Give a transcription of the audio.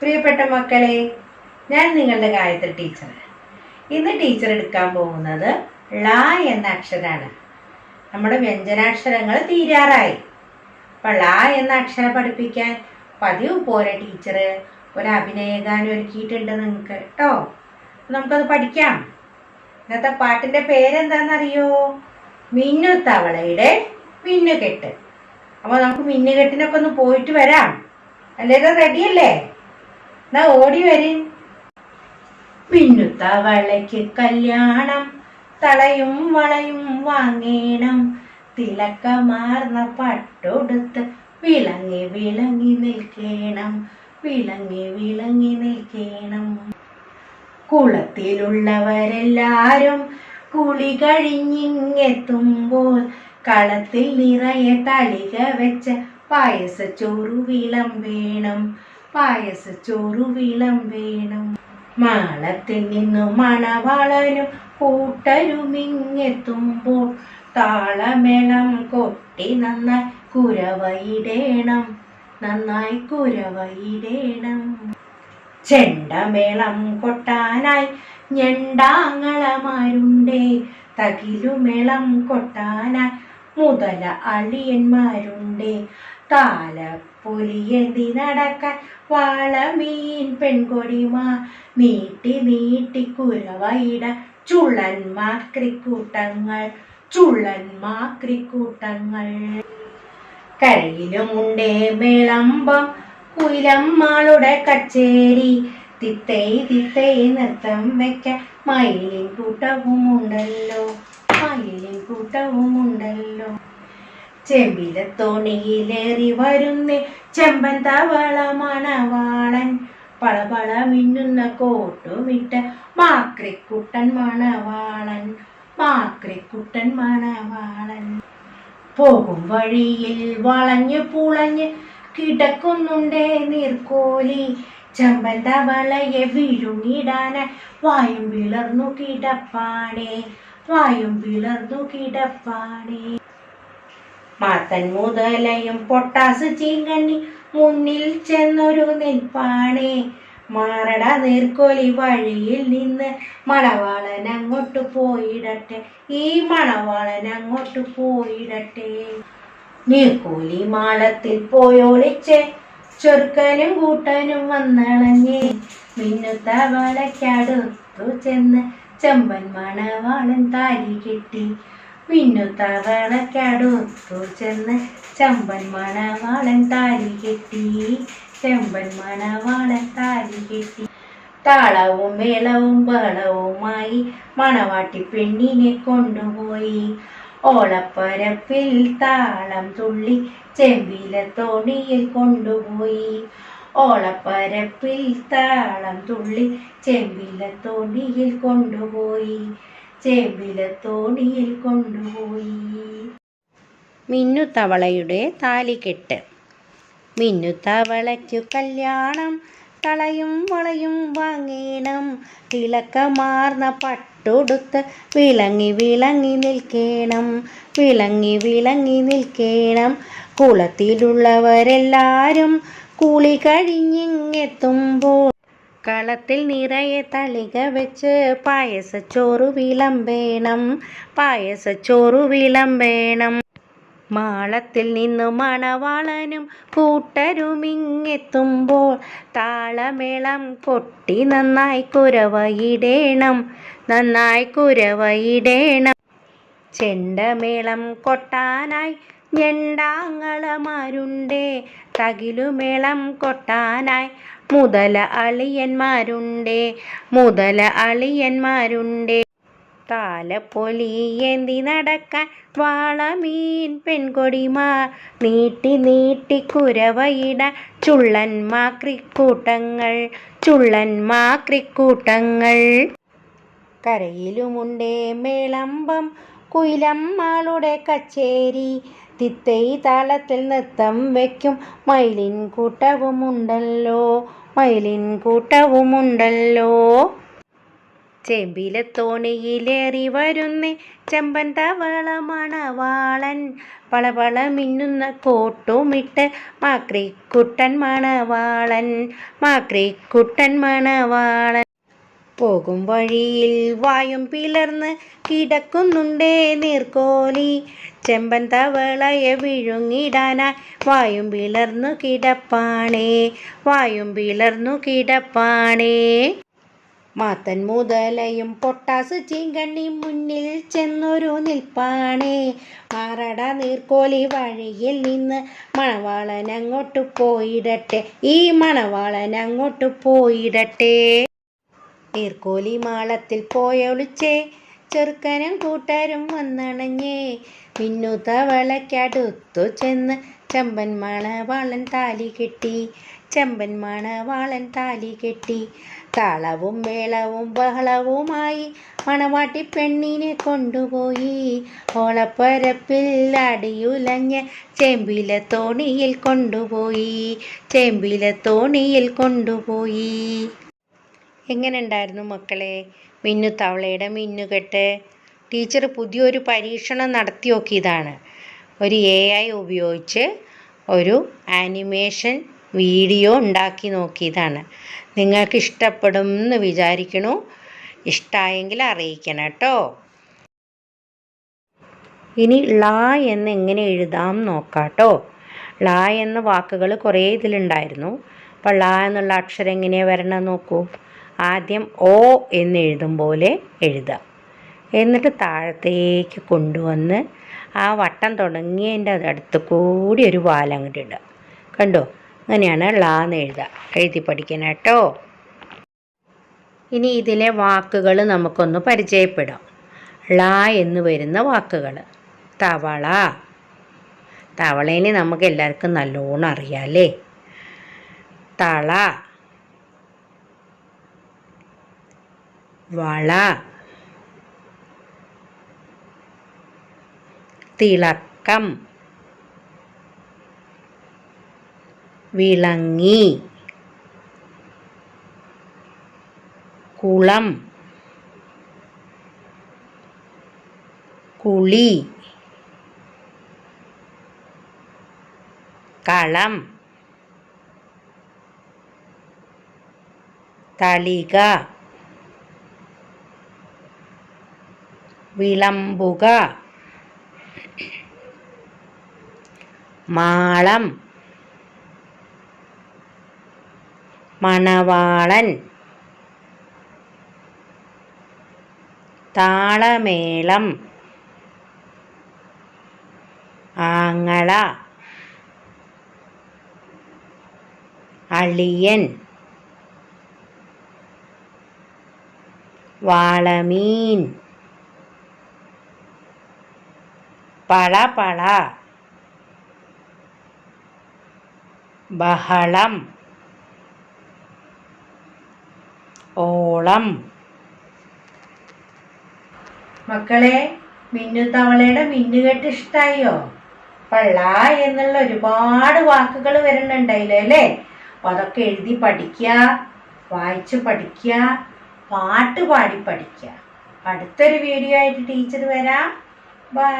പ്രിയപ്പെട്ട മക്കളെ ഞാൻ നിങ്ങളുടെ ഗായത്രി ടീച്ചർ ഇന്ന് ടീച്ചർ എടുക്കാൻ പോകുന്നത് ള എന്ന അക്ഷരാണ്. നമ്മുടെ വ്യഞ്ജനാക്ഷരങ്ങൾ തീരാറായി. അപ്പൊ ള എന്ന അക്ഷരം പഠിപ്പിക്കാൻ പതിവ് പോലെ ടീച്ചർ ഒരു അഭിനയഗാനം ഒരുക്കിയിട്ടുണ്ട് നിങ്ങൾക്ക് കേട്ടോ നമുക്കത് പഠിക്കാം. ഇന്നത്തെ പാട്ടിന്റെ പേരെന്താണെന്നറിയോ മിന്നു തവളയുടെ മിന്നുകെട്ട്. അപ്പോൾ നമുക്ക് മിന്നുകെട്ടിനൊക്കെ ഒന്ന് പോയിട്ട് വരാം. എല്ലാവരും റെഡിയല്ലേ എന്നാ ഓടി വരും. പിന്നുത്തവളയ്ക്ക് കല്യാണം തളയും വളയും വാങ്ങേണം. തിലക്കമാർന്ന പട്ടൊടുത്ത് വിളങ്ങി വിളങ്ങി നിൽക്കേണം വിളങ്ങി വിളങ്ങി നിൽക്കേണം. കുളത്തിലുള്ളവരെല്ലാരും കുളി കഴിഞ്ഞിങ്ങെത്തുമ്പോൾ കളത്തിൽ നിറയെ തളിക വെച്ച പായസച്ചോറു വിളമ്പേണം. പായസച്ചോറു വിളമ്പേണം മാളത്തിൽ നിന്നു മണവാളനും കൂട്ടരുമിങ്ങെത്തുമ്പോൾ താളമേളം കൊട്ടി നന്നായി കുരവയിടേണം. നന്നായി കുരവയിടേണം. ചെണ്ടമേളം കൊട്ടാനായി ഞണ്ടാങ്ങളമാരുണ്ടേ. തകിലുമേളം കൊട്ടാനായി മുതല അളിയന്മാരുണ്ടേ. താലപ്പൊലിയേന്തി നടക്കാൻ വാളമീൻ പെൺകൊടിമാ നീട്ടി നീട്ടി കുരവയിട ചുള്ളന്മാക്രിക്കൂട്ടങ്ങൾ ചുള്ളന്മാക്രിക്കൂട്ടങ്ങൾ. കരയിലുമുണ്ടേ മേളമ്പം കുയിലമ്മാളുടെ കച്ചേരി. തിത്തൈ തിത്തൈ നൃത്തം വെക്ക മയിലിൻ കൂട്ടവുമുണ്ടല്ലോ മയിലിൻ കൂട്ടവുമുണ്ടല്ലോ. ചെമ്പിലെ തോണിയിലേറി വരുന്നേ ചെമ്പൻ തവള മണവാളൻ പളപള മിന്നുന്ന കോട്ടുമിട്ട മാക്രിക്കുട്ടൻ മണവാളൻ മാക്രിക്കുട്ടൻ മണവാളൻ പോകും വഴിയിൽ വളഞ്ഞ് പുളഞ്ഞ് കിടക്കുന്നുണ്ടേ നീർക്കോലി. ചെമ്പൻ തവളയെ വിഴുങ്ങിടാന വായും വിളർന്നു കിടപ്പാണേ വായും വിളർന്നു കിടപ്പാണേ മാത്തൻ മുതലയും പൊട്ടാസ് ചീങ്കണ്ണി മുന്നിൽ ചെന്നൊരു നെൽപ്പാണേ. മാറട നീർക്കോലി വഴിയിൽ നിന്ന് മണവാളൻ അങ്ങോട്ട് പോയിടട്ടെ. ഈ മണവാളൻ അങ്ങോട്ട് പോയിടട്ടെ. നീർക്കോലി മാളത്തിൽ പോയോളിച്ചേ ചെറുക്കനും കൂട്ടനും വന്നളഞ്ഞേ. മിന്നുത്ത വളയ്ക്കടുത്തു ചെന്ന് ചെമ്പൻ മണവാളൻ താലി കെട്ടി. മിന്നുത്ത വളയ്ക്കടുത്തു ചെന്ന് ചെമ്പൻ മണവാളൻ താലി കെട്ടി. ചെമ്പൻ മണവാളൻ താലി കെട്ടി. താളവും വേളവും ബഹളവുമായി മണവാട്ടി പെണ്ണിനെ കൊണ്ടുപോയി. ഓളപ്പരപ്പിൽ താളം തുള്ളി ചെമ്പിലെ തോണിയിൽ കൊണ്ടുപോയി. ഓളപ്പരപ്പിൽ താളം തുള്ളി ചെമ്പിലെ തോണിയിൽ കൊണ്ടുപോയി. ചെമ്പിലെ തോണിയിൽ കൊണ്ടുപോയി. മിന്നുത്തവളയുടെ താലികെട്ട്. മിന്നുത്തവളയ്ക്കു കല്യാണം തളയും വളയും വാങ്ങേണം. തിളക്കമാർന്ന പട്ടൊടുത്ത് വിളങ്ങി വിളങ്ങി നിൽക്കേണം വിളങ്ങി വിളങ്ങി നിൽക്കേണം. കുളത്തിലുള്ളവരെല്ലാരും കുളി കഴിഞ്ഞിങ്ങെത്തുമ്പോൾ കളത്തിൽ നിറയെ തളിക വെച്ച് പായസച്ചോറ് വിളമ്പേണം പായസച്ചോറ് വിളമ്പേണം. മാളത്തിൽ നിന്നു മണവാളനും കൂട്ടരുമിങ്ങെത്തുമ്പോൾ താളമേളം കൊട്ടി നന്നായി കുരവയിടേണം നന്നായി കുരവയിടേണം ചെണ്ടമേളം കൊട്ടാനായി ഞണ്ടാങ്ങളമാരുണ്ടേ തകിലുമേളം കൊട്ടാനായി മുതല അളിയന്മാരുണ്ടേ മുതല അളിയന്മാരുണ്ടേ. താലപ്പൊലി എന്തി നടക്കാൻ വാളമീൻ പെൺകൊടിമാർ നീട്ടി നീട്ടി കുരവയിട ചുള്ളന്മാക്രിക്കൂട്ടങ്ങൾ ചുള്ളന്മാക്രിക്കൂട്ടങ്ങൾ കരയിലുമുണ്ടേ മേളമ്പം കുയിലമ്മാളുടെ കച്ചേരി തിത്തൈ താളത്തിൽ നൃത്തം വയ്ക്കും മയിലിൻ കൂട്ടവുമുണ്ടല്ലോ. മയിലിൻ കൂട്ടവുമുണ്ടല്ലോ. ചെമ്പിലെ തോണിയിലേറി വരുന്നേ ചെമ്പൻ തവള മണവാളൻ പളപള മിന്നുന്ന കോട്ടുമിട്ട് മാക്രിക്കുട്ടൻ മണവാളൻ മാക്രിക്കുട്ടൻ മണവാളൻ പോകും വഴിയിൽ വായും പിളർന്ന് കിടക്കുന്നുണ്ടേ നീർക്കോലി. ചെമ്പൻ തവളയെ വിഴുങ്ങിടാനായി വായും പിളർന്നു കിടപ്പാണേ വായും പിളർന്നു കിടപ്പാണേ. മാത്തൻ മുതലയും പൊട്ടാസ് ചീങ്കണ്ണി മുന്നിൽ ചെന്നൊരു നിൽപ്പാണേ. മാറട നീർക്കോലി വഴിയിൽ നിന്ന് മണവാളൻ അങ്ങോട്ട് പോയിടട്ടെ ഈ മണവാളൻ അങ്ങോട്ട് പോയിടട്ടെ. നീർക്കോലി മാളത്തിൽ പോയൊളിച്ചേ ചെറുക്കനും കൂട്ടാരും വന്നണഞ്ഞേ. മിന്നു തവളക്കടുത്തു ചെന്ന് ചെമ്പൻ മണവാളൻ താലി കെട്ടി. ചെമ്പൻ മണവാളൻ താലി കെട്ടി. താളവും മേളവും ബഹളവുമായി മണവാട്ടി പെണ്ണിനെ കൊണ്ടുപോയി. ഓളപ്പരപ്പിൽ അടിയുലഞ്ഞ് ചേമ്പില തോണിയിൽ കൊണ്ടുപോയി. ചേമ്പില തോണിയിൽ കൊണ്ടുപോയി. എങ്ങനെ ഉണ്ടായിരുന്നു മക്കളെ? മിന്നു തവളയുടെ മിന്നുകെട്ട് ടീച്ചർ പുതിയൊരു പരീക്ഷണം നടത്തി നോക്കിയതാണ് ഒരു എ ഐ ഉപയോഗിച്ച് ഒരു ആനിമേഷൻ വീഡിയോ ഉണ്ടാക്കി നോക്കിയതാണ്. നിങ്ങൾക്ക് ഇഷ്ടപ്പെടും എന്ന് വിചാരിക്കണു. ഇഷ്ടമായെങ്കിൽ അറിയിക്കണം കേട്ടോ. ഇനി ള എന്ന് എങ്ങനെ എഴുതാം നോക്കാം കേട്ടോ. ള എന്ന വാക്കുകൾ കുറേ ഇതിലുണ്ടായിരുന്നു. അപ്പോൾ ള എന്നുള്ള അക്ഷരം എങ്ങനെയാണ് വരണം നോക്കൂ. ആദ്യം ഓ എന്ന് എഴുതും പോലെ എഴുതുക എന്നിട്ട് താഴത്തേക്ക് കൊണ്ടുവന്ന് ആ വട്ടം തുടങ്ങിയതിന്റെ അടുത്ത് കൂടി ഒരു വാലങ്ങോട്ട് ഇടുക. കണ്ടോ? അങ്ങനെയാണ് ളാന്ന് എഴുതുക. എഴുതി പഠിക്കണം കേട്ടോ. ഇനി ഇതിലെ വാക്കുകൾ നമുക്കൊന്ന് പരിചയപ്പെടാം. ള എന്ന് വരുന്ന വാക്കുകൾ തവള. തവളേനെ നമുക്ക് എല്ലാവർക്കും നല്ലോണം അറിയാമല്ലേ തള. വള. തിളക്കം. വിളങ്ങി. കുളം. കുളി. കളം. തളിക. വിളമ്പുക. മാളം. മണവാളൻ. താളമേളം. ആങ്ങള. അളിയൻ. വാളമീൻ. പളപള ബഹളം. ഓളം. മക്കളെ മിന്നു തവളയുടെ മിന്നുകെട്ട് ഇഷ്ടായോ? പള്ള എന്നുള്ള ഒരുപാട് വാക്കുകൾ വരുന്നുണ്ടായില്ലേ അല്ലേ? അപ്പൊ അതൊക്കെ എഴുതി പഠിക്കുക വായിച്ച് പഠിക്കുക പാട്ട് പാടി പഠിക്കുക അടുത്തൊരു വീഡിയോ ആയിട്ട് ടീച്ചർ വരാം. ബൈ.